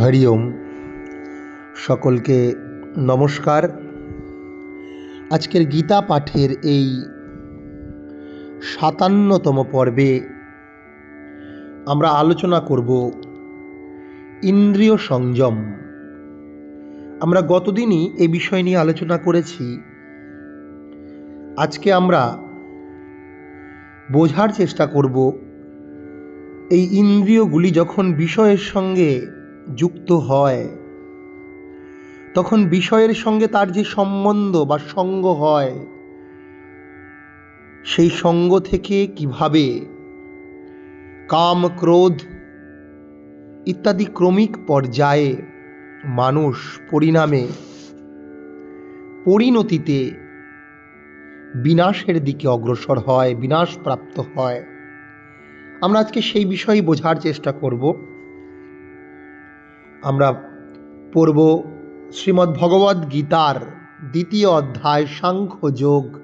হরি ওম। সকলকে নমস্কার। আজকের গীতা পাঠের এই সাতান্নতম পর্বে আমরা আলোচনা করব ইন্দ্রিয় সংযম। আমরা গতদিনই এ বিষয় নিয়ে আলোচনা করেছি। আজকে আমরা বোঝার চেষ্টা করব এই ইন্দ্রিয়গুলি যখন বিষয়ের সঙ্গে যুক্ত হয়। তখন বিষয়ের সঙ্গে তার যে সম্বন্ধ বা সঙ্গ হয়, সেই সঙ্গ থেকে কীভাবে কাম, ক্রোধ ইত্যাদি ক্রমিক পর্যায়ে মানুষ পরিণামে পরিণতিতে বিনাশের দিকে অগ্রসর হয় বিনাশ প্রাপ্ত হয়। আমরা আজকে সেই বিষয়ে বোঝার চেষ্টা করব। আমরা পড়ব শ্রীমদ্ ভগবদ্ গীতার দ্বিতীয় অধ্যায় সাংখ্য যোগ,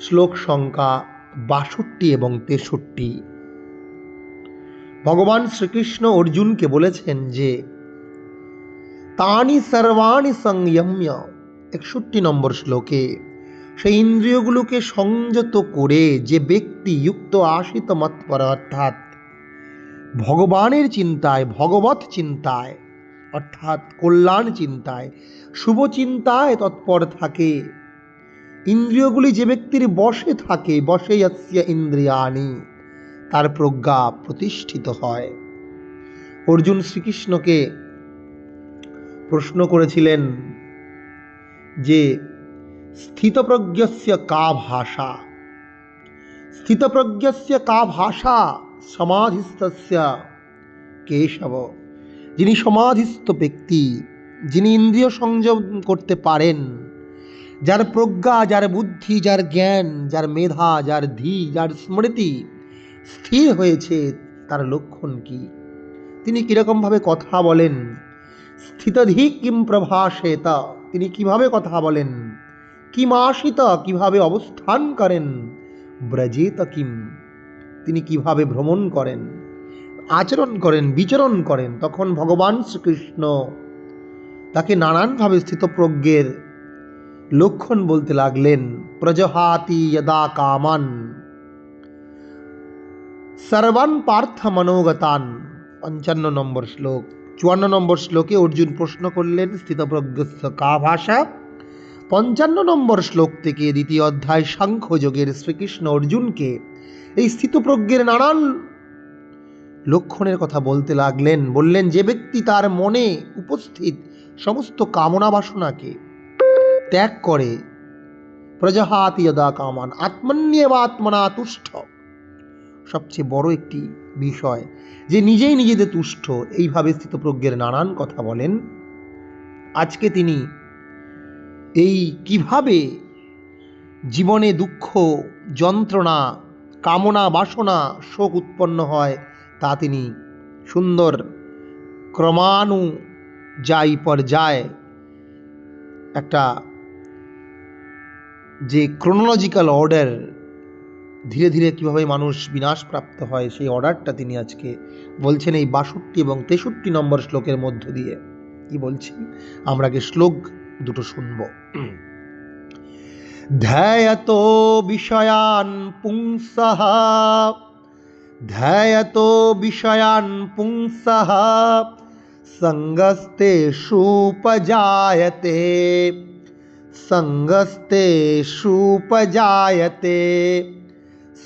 শ্লোক সংখ্যা বাষট্টি এবং তেষট্টি। ভগবান শ্রীকৃষ্ণ অর্জুনকে বলেছেন যে, তানি সর্বাণি সংযম্য। একষট্টি নম্বর শ্লোকে, সেই ইন্দ্রিয়গুলোকে সংযত করে যে ব্যক্তি যুক্ত আশিত মৎপর অর্থাৎ ভগবানের চিন্তায় ভগবত চিন্তায়, অর্থাৎ কল্যাণ চিন্তায়, শুভ চিন্তায় তৎপর থাকে। ইন্দ্রিয়গুলি যে ব্যক্তির বসে থাকে বসে যাচ্ছে ইন্দ্রিয়ানি তার প্রজ্ঞা প্রতিষ্ঠিত হয়। অর্জুন শ্রীকৃষ্ণকে প্রশ্ন করেছিলেন যে, স্থিতপ্রজ্ঞস্য কা ভাষা? স্থিতপ্রজ্ঞস্য কা ভাষা সমাধিস্থস্য কেশব। যিনি সমাধিস্থ ব্যক্তি, যিনি ইন্দ্রিয় সংযম করতে পারেন, যার প্রজ্ঞা, যার বুদ্ধি, যার জ্ঞান, যার মেধা, যার ধী, যার স্মৃতি স্থির হয়েছে, তার লক্ষণ কি? তিনি কীরকমভাবে কথা বলেন? স্থিতধি কিম প্রভাসেতা তিনি কীভাবে কথা বলেন? কিম আশিত কীভাবে অবস্থান করেন? ব্রজেত কিম? তিনি কীভাবে ভ্রমণ করেন, আচরণ করেন, বিচরণ করেন, তখন ভগবান শ্রীকৃষ্ণ তাকে নানানভাবে স্থিতপ্রজ্ঞের লক্ষণ বলতে লাগলেন, প্রজহাতি যদা কামান, সর্বান পার্থ মনোগতান। পঞ্চান্ন নম্বর শ্লোক। চুয়ান্ন নম্বর শ্লোকে অর্জুন প্রশ্ন করলেন, স্থিতপ্রজ্ঞস্য কা ভাষা? পঞ্চান্ন নম্বর শ্লোক থেকে দ্বিতীয় অধ্যায় সাংখ্যযোগের শ্রীকৃষ্ণ অর্জুনকে এই স্থিতপ্রজ্ঞের নানান লক্ষণের কথা বলতে লাগলেন। বললেন, যে ব্যক্তি তার মনে উপস্থিত সমস্ত কামনা বাসনাকে ত্যাগ করে, প্রজাহাতি যদা কামান, আত্মন্যেব আত্মনা তুষ্ট। সবচেয়ে বড় একটি বিষয়, যে নিজেই নিজেদের তুষ্ট। এইভাবে স্থিতপ্রজ্ঞের নানান কথা বলেন। আজকে তিনি এই কীভাবে জীবনে দুঃখ, যন্ত্রণা, কামনা, বাসনা, শোক উৎপন্ন হয় তা তিনি সুন্দর ক্রমাণু ক্রমানুযায়ী পর্যায়ে একটা যে ক্রোনোলজিক্যাল অর্ডার ধীরে ধীরে কীভাবে মানুষ বিনাশপ্রাপ্ত হয় সেই অর্ডারটা তিনি আজকে বলছেন এই বাষট্টি এবং তেষট্টি নম্বর শ্লোকের মধ্য দিয়ে। কি বলছি? আমরা আগে শ্লোক দুটো শুনব। ধ্যায়তো বিষয়ান পুংসহ। ধ্যায়তো বিষয়ান পুংসহ। সঙ্গস্তে সুপজায়তে। সঙ্গস্তে সুপজায়তে।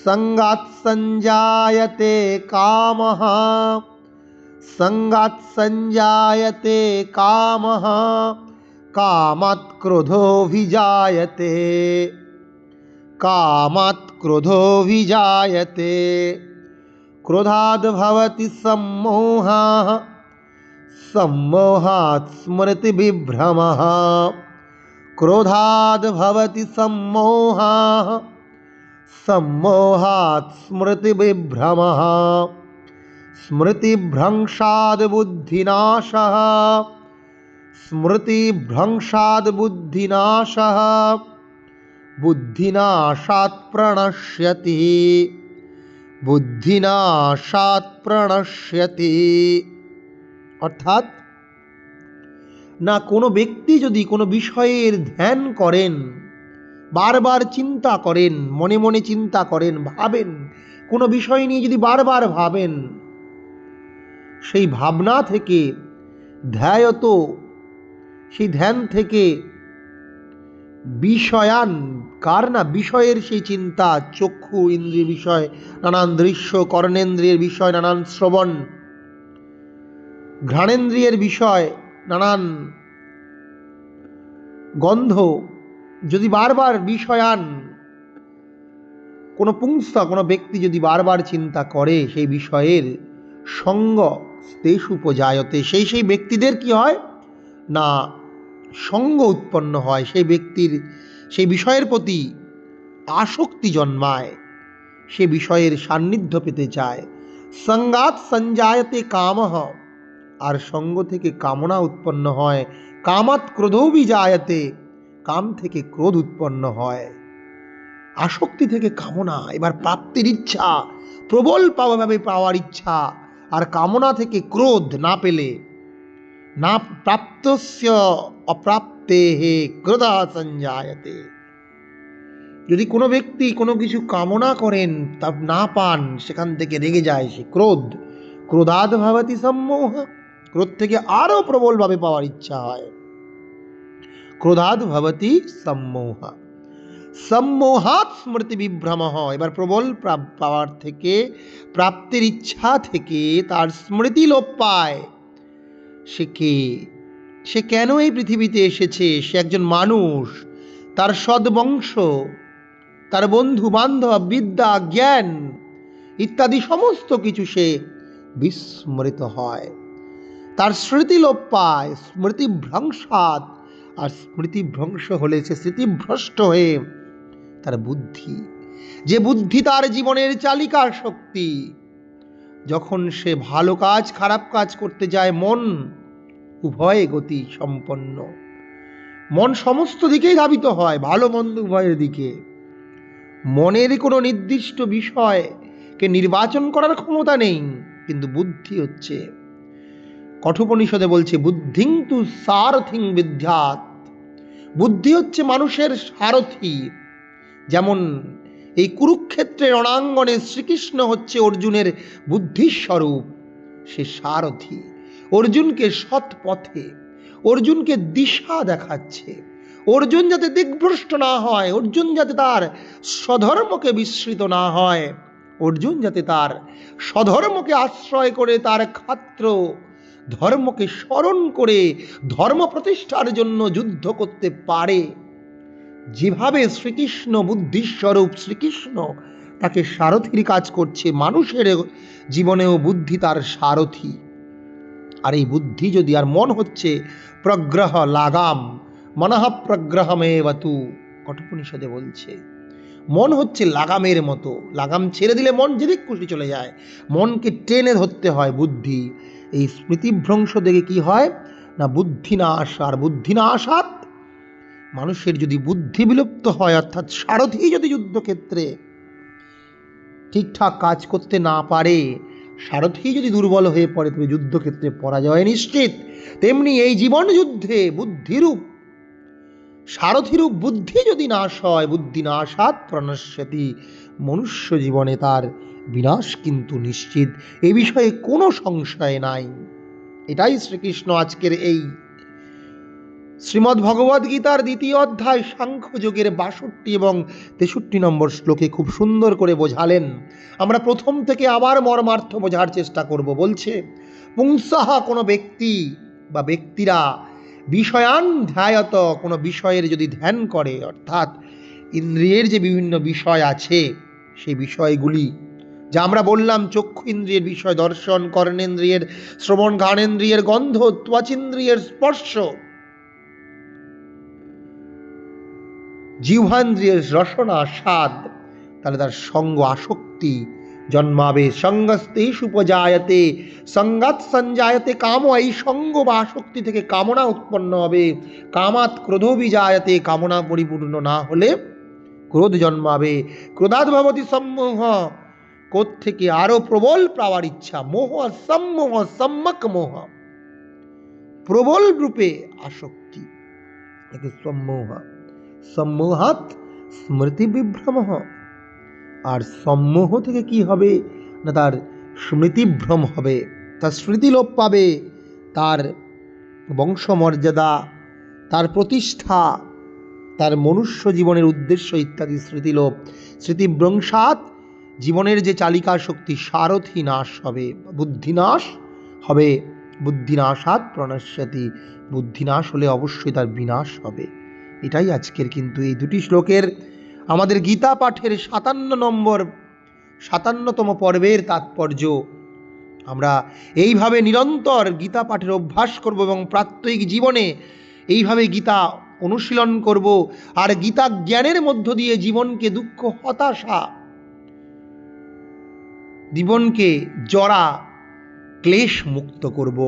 সঙ্গাৎ সঞ্জায়তে কামः সঙ্গাৎ कामात् क्रोधो विजायते कामात् क्रोधो विजायते क्रोधाद् भवति सम्मोहः। सम्मोहात् स्मृति विभ्रमः क्रोधाद् भवति सम्मोहः। सम्मोहात् स्मृति विभ्रमः स्मृति स्मृतिभ्रंशाद् बुद्धिनाशः স্মৃতিভ্রংশাদ বুদ্ধিনাশ বুদ্ধিনাশাত প্রণশ্যতি বুদ্ধিনাশাত প্রণশ্যতি অর্থাৎ, না কোনো ব্যক্তি যদি কোনো বিষয়ের ধ্যান করেন, বারবার চিন্তা করেন, মনে মনে চিন্তা করেন, ভাবেন, কোনো বিষয় নিয়ে যদি বারবার ভাবেন, সেই ভাবনা থেকে ধ্যায়ত সেই ধ্যান থেকে বিষয়ান, কার না? বিষয়ের সেই চিন্তা, চক্ষু, ইন্দ্রিয় বিষয়, নানান দৃশ্য, কর্ণেন্দ্রিয়ের বিষয়, নানান শ্রবণ, ঘ্রাণেন্দ্রিয়ের বিষয়, নানান গন্ধ, যদি বারবার বিষয়ান, কোনো পুংস্ত, কোনো ব্যক্তি যদি বারবার চিন্তা করে সেই বিষয়ের সঙ্গ তেষ উপজায়তে সেই সেই ব্যক্তিদের কি হয়? না সঙ্গ উৎপন্ন হয় সেই ব্যক্তির, সেই বিষয়ের প্রতি আসক্তি জন্মায়, সে বিষয়ের সান্নিধ্য পেতে চায়। সঙ্গাত সঞ্জায়তে কামহ, আর সঙ্গ থেকে কামনা উৎপন্ন হয়। কামাত ক্রোধও বিজায়তে, কাম থেকে ক্রোধ উৎপন্ন হয়। আসক্তি থেকে কামনা, এবার প্রাপ্তির ইচ্ছা, প্রবল পাওয়াভাবে পাওয়ার ইচ্ছা, আর কামনা থেকে ক্রোধ না পেলে, না প্রাপ্তস্য অপ্রাপ্তে হে ক্রোধা সঞ্জায়তে। যদি কোনো ব্যক্তি কোনো কিছু কামনা করেন তা না পান, সেখান থেকে রেগে যায় সে ক্রোধ। ক্রোধাদ ভাবতি সম্মোহ, ক্রোধ থেকে আরও প্রবলভাবে পাওয়ার ইচ্ছা হয়। ক্রোধাদ ভবতি সম্মোহ। সম্মোহাত স্মৃতি বিভ্রম এবার প্রবল পাওয়ার থেকে, প্রাপ্তির ইচ্ছা থেকে তার স্মৃতি লোপ পায়। সে কে? সে কেন এই পৃথিবীতে এসেছে? সে একজন মানুষ, তার সদ্বংশ, তার বন্ধু, বান্ধব, বিদ্যা, জ্ঞান ইত্যাদি সমস্ত কিছু সে বিস্মৃত হয়। তার স্মৃতি লোপ পায় স্মৃতিভ্রংসাৎ আর স্মৃতিভ্রংশ হলে সে স্মৃতিভ্রষ্ট হয়ে তার বুদ্ধি, যে বুদ্ধি তার জীবনের চালিকার শক্তি। যখন সে ভালো কাজ, খারাপ কাজ করতে যায়, মন উভয়ে গতি সম্পন্ন। মন সমস্ত দিকেই ধাবিত হয়, ভালো মন্দ উভয়ের দিকে। মনের কোনো নির্দিষ্ট বিষয়কে নির্বাচন করার ক্ষমতা নেই, কিন্তু বুদ্ধি হচ্ছে। কঠোপনিষদে বলছে বুদ্ধিং তু সারথিং বিদ্যাত। বুদ্ধি হচ্ছে মানুষের সারথি। যেমন এই কুরুক্ষেত্রের রণাঙ্গনে শ্রীকৃষ্ণ হচ্ছে অর্জুনের বুদ্ধিস্বরূপ, সে সারথি। অর্জুনকে সৎ পথে, অর্জুনকে দিশা দেখাচ্ছে। অর্জুন যাতে দিগ্ভ্রষ্ট না হয়, অর্জুন যাতে তার স্বধর্মকে বিস্মৃত না হয়, অর্জুন যাতে তার স্বধর্মকে আশ্রয় করে, তার খাত্র ধর্মকে স্মরণ করে, ধর্ম প্রতিষ্ঠার জন্য যুদ্ধ করতে পারে। যেভাবে শ্রীকৃষ্ণ বুদ্ধিস্বরূপ শ্রীকৃষ্ণ তাকে সারথির কাজ করছে, মানুষের জীবনেও বুদ্ধি তার সারথি। আর এই বুদ্ধি যদি আর মন হচ্ছে, প্রগ্রহ লাগাম মনঃ প্রগ্রহমে বাতু কঠোপনিষদে বলছে, মন হচ্ছে লাগামের মতো। লাগাম ছেড়ে দিলে মন যেদিক খুশি চলে যায়। মনকে টেনে ধরতে হয় বুদ্ধি। এই স্মৃতিভ্রংশ দেখে কি হয়? না বুদ্ধি না আসার বুদ্ধি না আসাত মানুষের যদি বুদ্ধি বিলুপ্ত হয়, অর্থাৎ সারথি যদি যুদ্ধক্ষেত্রে ঠিকঠাক কাজ করতে না পারে সারথি যদি দুর্বল হয়ে পড়ে, তবে যুদ্ধক্ষেত্রে পরাজয় নিশ্চিত। তেমনি এই জীবন যুদ্ধে বুদ্ধিরূপ সারথিরূপ বুদ্ধি যদি নাশ হয়, বুদ্ধি নাশাত প্রণশ্যতি, মনুষ্য জীবনে তার বিনাশ কিন্তু নিশ্চিত। এ বিষয়ে কোনো সংশয় নাই। এটাই শ্রীকৃষ্ণ আজকের এই শ্রীমদ্ ভগবদ গীতার দ্বিতীয় অধ্যায় সাংখ্য যোগের বাষট্টি এবং তেষট্টি নম্বর শ্লোকে খুব সুন্দর করে বোঝালেন। আমরা প্রথম থেকে আবার মর্মার্থ বোঝার চেষ্টা করব। বলছে, পুংসাহা কোনো ব্যক্তি বা ব্যক্তিরা বিষয়ান ধ্যায়ত, কোনো বিষয়ের যদি ধ্যান করে, অর্থাৎ ইন্দ্রিয়ের যে বিভিন্ন বিষয় আছে, সেই বিষয়গুলি, যা আমরা বললাম চক্ষু ইন্দ্রিয়ের বিষয়, দর্শন, কর্ণেন্দ্রিয়ের, শ্রবণ ঘাণেন্দ্রিয়ের গন্ধ, ত্বচিন্দ্রিয়ের স্পর্শ জিহ্বান্দ্রিয়ের রসনা স্বাদ তাহলে তার সঙ্গ আসক্তি জন্মাবে সঙ্গস্তেষ উপজায়তে সঙ্গাত সঞ্জায়তে কাম, এই সঙ্গ বা আসক্তি থেকে কামনা উৎপন্ন হবে। কামাত ক্রোধ বিজায়তে কামনা পরিপূর্ণ না হলে ক্রোধ জন্মাবে। ক্রোধাৎ ভবতি সম্মোহ ক্রোধ থেকে আরও প্রবল পাওয়ার ইচ্ছা? মোহ, সম্মোহ সম্যক মোহ। প্রবল রূপে আসক্তি। সম্মোহ। সম্মোহাত স্মৃতি বিভ্রম। আর সম্মোহ থেকে কি হবে? না তার স্মৃতিভ্রম হবে। তার স্মৃতিলোপ পাবে। তার বংশমর্যাদা, তার প্রতিষ্ঠা, তার মনুষ্য জীবনের উদ্দেশ্য ইত্যাদি স্মৃতিলোপ স্মৃতিভ্রংসাৎ জীবনের যে চালিকা শক্তি, সারথি নাশ হবে, বুদ্ধিনাশ হবে বুদ্ধিনাশাত প্রণশ্যতি, বুদ্ধিনাশ হলে অবশ্যই তার বিনাশ হবে। এটাই আজকের কিন্তু এই দুটি শ্লোকের আমাদের গীতা পাঠের সাতান্ন নম্বর, সাতান্নতম পর্বের তাৎপর্য। আমরা এইভাবে নিরন্তর গীতা পাঠের অভ্যাস করব এবং প্রাত্যহিক জীবনে এইভাবে গীতা অনুশীলন করব আর গীতা জ্ঞানের মধ্য দিয়ে জীবনকে দুঃখ, হতাশা, জীবনকে জড়া ক্লেশ মুক্ত করব।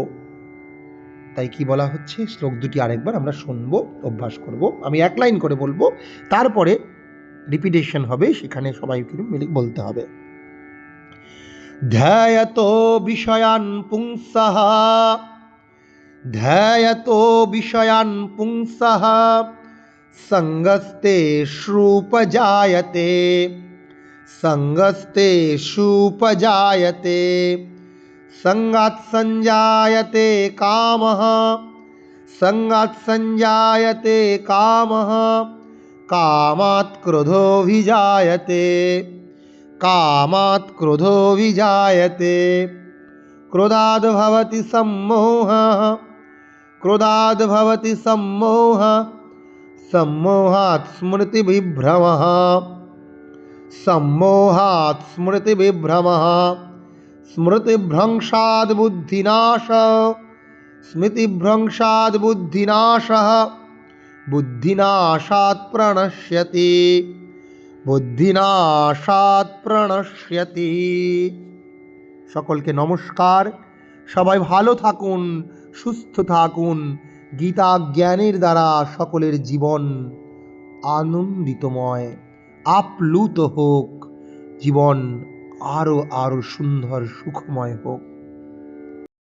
তাই কি বলা হচ্ছে? শ্লোক দুটি আরেকবার আমরা শুনব, অভ্যাস করব। আমি এক লাইন করে বলব, তারপরে রিপিটেশন হবে, সেখানে সবাই কিন্তু মিলে বলতে হবে। ধ্যায়তো বিষয়ান পুংসঃ ধ্যায়তো বিষয়ান পুংসঃ সঙ্গস্তে শ্রূপজায়তে সঙ্গস্তে শ্রূপজায়তে সঙ্গাৎ সঞ্জায়তে কামः সঙ্গাৎ সঞ্জায়তে কামः কামাৎ ক্রোধোভিজায়তে কামাৎ ক্রোধোভিজায়তে ক্রোধাদ ভবতি সম্মোহः ক্রোধাদ ভবতি সম্মোহः সম্মোহাৎ স্মৃতিবিভ্রমः সম্মোহাৎ স্মৃতিবিভ্রমः স্মৃতিভ্রংশাদ বুদ্ধিনাশ, স্মৃতিভ্রংশাদ বুদ্ধিনাশः, বুদ্ধিনাশাৎ প্রণশ্যতি বুদ্ধিনাশাৎ প্রণশ্যতি। সকলকে নমস্কার, সবাই ভালো থাকুন, সুস্থ থাকুন গীতা জ্ঞানের দ্বারা সকলের জীবন আনন্দিতময়, আপ্লুত হোক, জীবন আরও আরও সুন্দর সুখময় হোক।